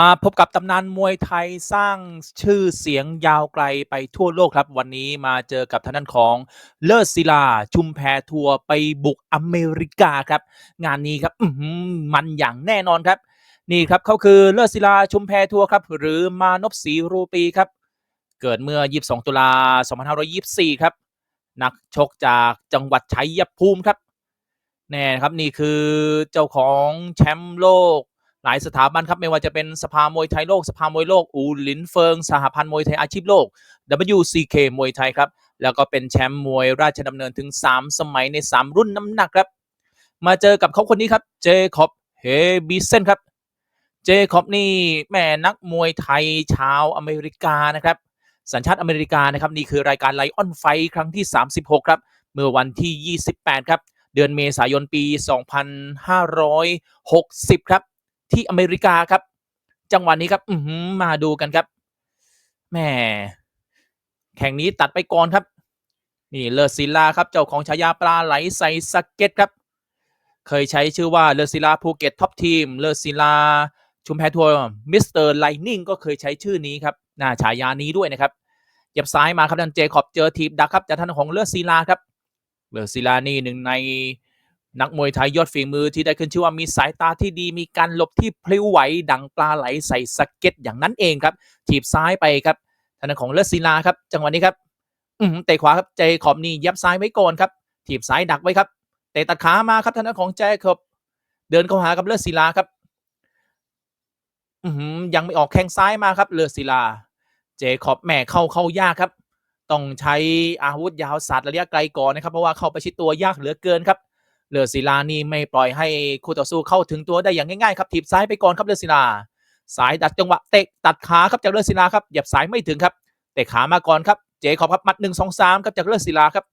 มาพบกับตำนานมวยไทยสร้างชื่อเสียงยาวไกลไปทั่วโลกครับ วันนี้มาเจอกับทางด้านของเลิศศิลา ชุมแพทัวร์ไปบุกอเมริกาครับ งานนี้ครับมันอย่างแน่นอนครับ นี่ครับเขาคือเลิศศิลาชุมแพทัวร์ครับ หรือมานพศรีรูปีครับ เกิดเมื่อ 22 ตุลา 2524 ครับ นักชกจากจังหวัดชัยภูมิครับแน่ครับนี่คือเจ้าของแชมป์โลก หลายสถาบันครับไม่ว่าจะเป็นสภามวยไทยโลก สภามวยโลก อูหลินเฟิง สหพันธ์มวยไทยอาชีพโลก WCK มวยไทยครับ แล้วก็เป็นแชมป์มวยราชดำเนินถึง 3 สมัยใน 3 รุ่นน้ำหนักครับ มาเจอกับเขาคนนี้ครับ เจคอบ เฮบิเซนครับ เจคอบนี่แม่นักมวยไทยชาวอเมริกานะครับ สัญชาติอเมริกานะครับนี่คือรายการไลออนไฟครั้งที่ 36 ครับ เมื่อวันที่ 28 ครับ เดือนเมษายนปี 2560 ครับ ที่อเมริกาครับ จังหวะนี้ครับ อืมาดูกันครับแหม่แข่งนี้ตัดไปก่อนครับ นี่เลอศิลาครับเจ้าของฉายาปลาไหลใส่สเก็ตครับ เคยใช้ชื่อว่าเลอศิลาภูเก็ตท็อปทีมเลอศิลาชุมแพทัวร์มิสเตอร์ไลนิ่งก็เคยใช้ชื่อนี้ครับหน้าฉายานี้ด้วยนะครับเหยับซ้ายมาครับท่านเจคอบเจอทีบดักครับจากท่านของเลอศิลาครับเลอศิลานี่หนึ่งใน นักมวยไทยยอดฝีมือที่ได้ขึ้นชื่อว่ามีสายตาที่ดีมีการหลบที่พลิ้วไหว ดังปลาไหลใส่สเก็ตอย่างนั้นเองครับ ถีบซ้ายไปครับทางของเลสซิลาครับ จังหวะนี้ครับอืมเตะขวาครับเจคอบนี่ยับซ้ายไว้ก่อนครับ ถีบซ้ายดักไว้ครับเตะตัดขามาครับทางของเจคอบเดินเข้าหากับเลสซิลาครับอืมยังไม่ออกแข้งซ้ายมาครับ เลสซิลา เจคอบแหม่เข้าเข้ายากครับ ต้องใช้อาวุธยาวสัตว์ระยะไกลก่อนนะครับ เพราะว่าเข้าไปชิดตัวยากเหลือเกินครับ เลอศิลานี่ไม่ปล่อยให้คู่ต่อสู้เข้าถึงตัวได้อย่างง่ายๆครับถีบซ้ายไปก่อนครับเลอศิลา สายดัดจังหวะเตะตัดขาครับจากเลอศิลาครับเหยียบสายไม่ถึงครับเตะขามาก่อนครับเจคอบครับมัดหนึ่งสองสามครับจากเลอศิลาครับ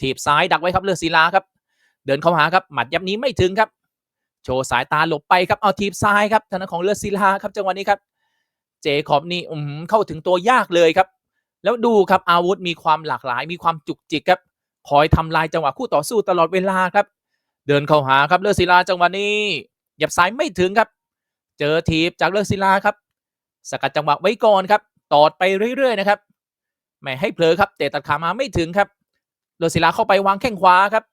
ถีบซ้ายดักไว้ครับเลอศิลาครับ เดินเข้าหาครับหมัดยับนี้ไม่ถึงครับ โชว์สายตาหลบไปครับเอาถีบซ้ายครับทางของเลอศิลาครับจังหวะนี้ครับเจคอบนี่อืมเข้าถึงตัวยากเลยครับ แล้วดูครับอาวุธมีความหลากหลายมีความจุกจิกครับ คอยทำลายจังหวะคู่ต่อสู้ตลอดเวลาครับ เดินเข้าหาครับเลือศิลาจังหวะนี้หยับสายไม่ถึงครับ เจอทีบจากเลือศิลาครับ สกัดจังหวะไว้ก่อนครับตอดไปเรื่อยๆนะครับไม่ให้เผลอครับเตะตัดขามาไม่ถึงครับเลือศิลาเข้าไปวางแข้งขวาครับ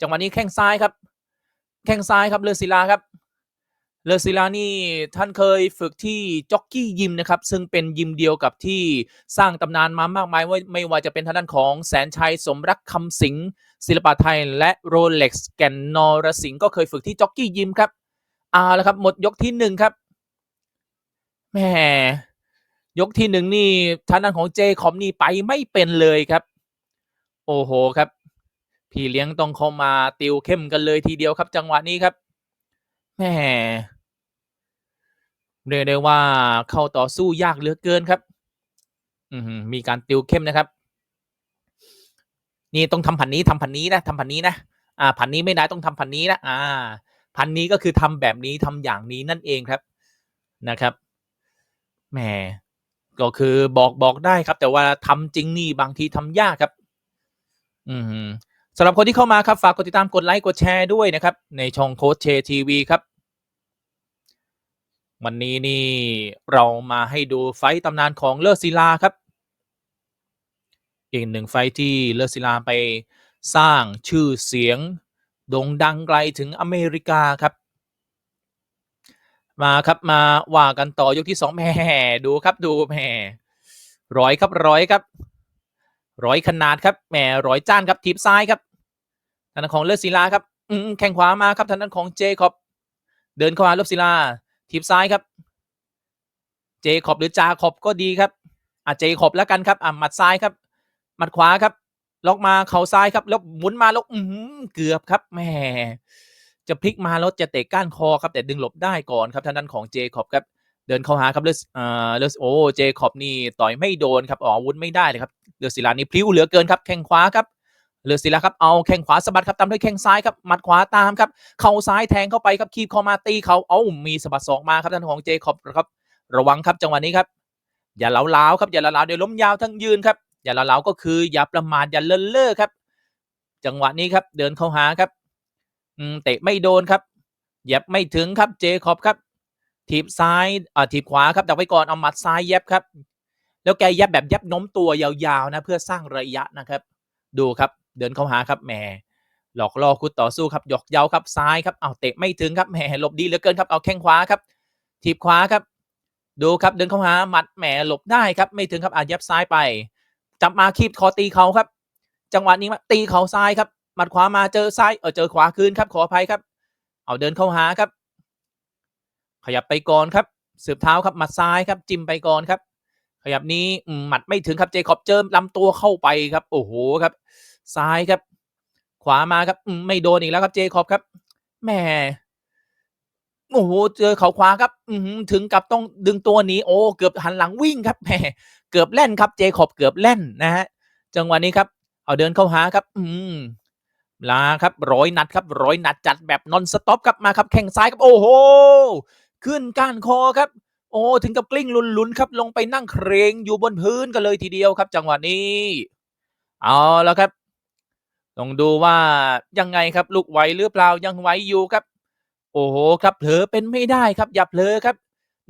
จังหวะนี้แข้งซ้ายครับ แข้งซ้ายครับเลือศิลาครับ เลอศิลานี่ท่านเคยฝึกที่จ็อกกี้ยิมนะครับซึ่งเป็นยิมเดียวกับที่สร้างตำนานมามากมายว่าไม่ว่าจะเป็นทางด้านของแสนชัยสมรักคำสิงศิลปะไทยและโรเล็กซ์แก่นนอรสิงก็เคยฝึกที่จ็อกกี้ยิมครับเอาละครับหมดยกที่หนึ่งครับแหมยกที่หนึ่งนี่ทางด้านของเจคอมนี่ไปไม่เป็นเลยครับ โอ้โหครับ พี่เลี้ยงต้องเข้ามาติวเข้มกันเลยทีเดียวครับ จังหวะนี้ครับแหม เรียกได้ว่าเข้าต่อสู้ยากเหลือเกินครับมีการติวเข้มนะครับ นี่ต้องทำพันนี้ทำพันนี้นะทำพันนี้นะอ่าพันนี้ไม่ได้ต้องทำพันนี้นะอ่าพันนี้ก็คือทำแบบนี้ทำอย่างนี้นั่นเองครับนะครับแหมก็คือบอกบอกได้ครับ แต่ว่าทำจริงนี่บางทีทำยากครับ อือหือสำหรับคนที่เข้ามาครับ ฝากกดติดตามกดไลค์กดแชร์ด้วยนะครับ ในช่องโค้ชเชทีวีครับ วันนี้นี่เรามาให้ดูไฟต์ตำนานของเลิศศิลาครับ อีกหนึ่งไฟต์ที่เลิศศิลาไปสร้างชื่อเสียงโด่งดังไกลถึงอเมริกาครับ มาครับมาว่ากันต่อยกที่สองแหม่ดูครับดูแหม่ร้อยครับร้อยครับร้อยขนาดครับแหมร้อยจ้านครับทีบซ้ายครับทางด้านของเลือดศิลาครับแข่งขวามาครับทางด้านของเจคอบเดินเข้ามาเลือดศิลา ทีบซ้ายครับ เจคอบหรือจาคอบก็ดีครับอะเจคอบแล้วกันครับอะหมัดซ้ายครับ หมัดขวาครับ ล็อกมาเข่าซ้ายครับ แล้วหมุนมาแล้วอืมเกือบครับแหมจะพลิกมาแล้วจะเตะก้านคอครับ แต่ดึงหลบได้ก่อนครับทางด้านของเจคอบครับ เดินเข้าหาครับเลสอ่าเลสโอ้เจคอบนี่ต่อยไม่โดนครับอ๋ออาวุธไม่ได้เลยครับเลือศิลานี่พลิ้วเหลือเกินครับแข้งขวาครับ เลือศิลาครับ เอาแข้งขวาสะบัดครับตามด้วยแข้งซ้ายครับ หมัดขวาตามครับ เข่าซ้ายแทงเข้าไปครับคีบเข้ามาตีเขาเอ้ามีสะบัดศอกมาครับทางด้านของเจคอบครับ ระวังครับจังหวะนี้ครับ อย่าเล้าๆครับอย่าเล้าๆเดี๋ยวล้มยาวทั้งยืนครับ อย่าเล้าๆก็คืออย่าประมาทอย่าเลินเล่อครับ จังหวะนี้ครับ เดินเข้าหาครับเตะไม่โดนครับเยียบไม่ถึงครับเจคอบครับถีบซ้ายอ่าถีบขวาครับดักไว้ก่อนเอาหมัดซ้ายเย็บครับ แล้วแกเย็บแบบเย็บน้มตัวยาวๆนะ เพื่อสร้างระยะนะครับ ดูครับ เดินเข้าหาครับแหมหลอกล่อคู่ต่อสู้ครับหยอกเย้าครับซ้ายครับเอาเตะไม่ถึงครับแหมหลบดีเหลือเกินครับเอาแข้งขวาครับถีบขวาครับ ดูครับเดินเข้าหาหมัดแหมหลบได้ครับไม่ถึงครับอาจย็บซ้ายไปจับมาคีบคอตีเขาครับ จังหวะนี้มาตีเขาซ้ายครับหมัดขวามาเจอซ้ายเออเจอขวาคืนครับขออภัยครับ เอาเดินเข้าหาครับ ขยับไปก่อนครับสืบเท้าครับหมัดซ้ายครับจิ้มไปก่อนครับ ขยับนี้หมัดไม่ถึงครับเจคอบเจิมลำตัวเข้าไปครับ โอ้โหครับ ซ้ายครับ ขวามาครับไม่โดนอีกแล้วครับเจคอบครับแหมโอ้โหเจอเขาขวาครับ อืถึงกับต้องดึงตัวหนีโอ้เกือบหันหลังวิ่งครับแหมเกือบแล่นครับเจคอบเกือบแล่นนะฮะจังหวะนี้ครับ เอาเดินเข้าหาครับ อืมลาครับร้อยนัดครับร้อยนัดจัดแบบนอนสต็อปครับมาครับแข่งซ้ายครับ โอ้โหขึ้นก้านคอครับ โอ้ถึงกับกลิ้งลุนๆครับ ลงไปนั่งเครงอยู่บนพื้นกันเลยทีเดียวครับ จังหวะนี้ เอาแล้วครับ ต้องดูว่ายังไงครับลูกไหวหรือเปล่ายังไหวอยู่ครับ โอ้โหครับเผลอเป็นไม่ได้ครับ อย่าเผลอครับ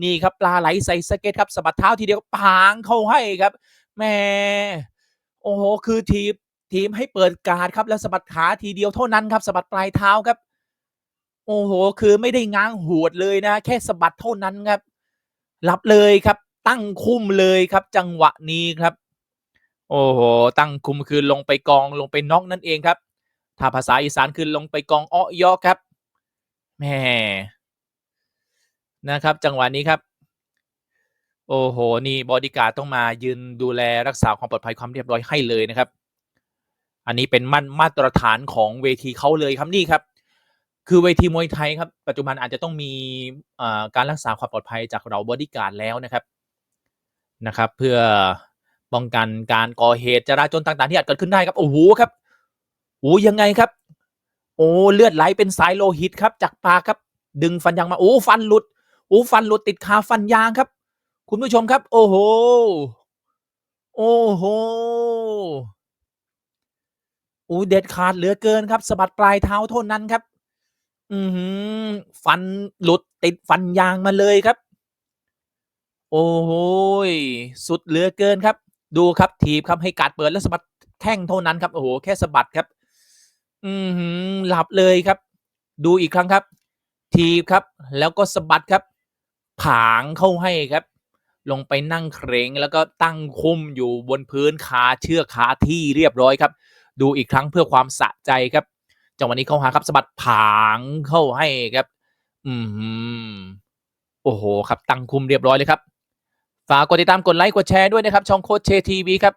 นี่ครับปลาไหลใส่สเก็ตครับสะบัดเท้าทีเดียวปางเข้าให้ครับแม่โอ้โหคือทีมทีมให้เปิดการดครับแล้วสะบัดขาทีเดียวเท่านั้นครับสะบัดปลายเท้าครับ โอ้โห คือไม่ได้ง้างหวดเลยนะ แค่สะบัดเท่านั้นครับรับเลยครับ ตั้งคุ้มเลยครับ จังหวะนี้ครับ โอ้โห ตั้งคุมคือลงไปกองลงไปน็อกนั่นเองครับ ถ้าภาษาอีสานคือลงไปกองอ้อยอครับแหมนะครับ จังหวะนี้ครับ โอ้โห นี่บอดี้การ์ดต้องมายืนดูแลรักษาความปลอดภัยความเรียบร้อยให้เลยนะครับ อันนี้เป็นมามาตรฐานของเวทีเขาเลยครับนี่ครับ คือเวทีมวยไทยครับ ปัจจุบันอาจจะต้องมีการรักษาความปลอดภัยจากเราบอดี้การ์ดแล้วนะครับนะครับ เพื่อ ป้องกันการก่อเหตุจราจนต่างๆ ที่อาจเกิดขึ้นได้ครับโอ้โหครับโอ้ยังไงครับ โอ้เลือดไหลเป็นสายโลหิตครับ จากปากครับ ดึงฟันยางมาโอ้ฟันหลุดโอ้ฟันหลุดติดคาฟันยางครับ คุณผู้ชมครับ โอ้โหโอ้โหโอ้เด็ดขาดเหลือเกินครับสะบัดปลายเท้าเท่านั้นครับ อือหือฟันหลุดติดฟันยางมาเลยครับ โอ้โหยสุดเหลือเกินครับ ดูครับทีบครับให้การดเปิดแล้วสะบัดแข้งเท่านั้นครับโอ้โหแค่สะบัดครับ อือหือหลับเลยครับ ดูอีกครั้งครับ ทีบครับ แล้วก็สะบัดครับ ผางเข้าให้ครับ ลงไปนั่งเครงแล้วก็ตั้งคุมอยู่บนพื้นคาเชือกคาที่เรียบร้อยครับ ดูอีกครั้งเพื่อความสะใจครับจังหวะนี้เข้าหาครับสะบัดผางเข้าให้ครับ อืมโอ้โห ครับ ตั้งคุมเรียบร้อยเลยครับ ฝากกดติดตามกดไลค์กดแชร์ด้วยนะครับ ช่องโคชเชทีวีครับ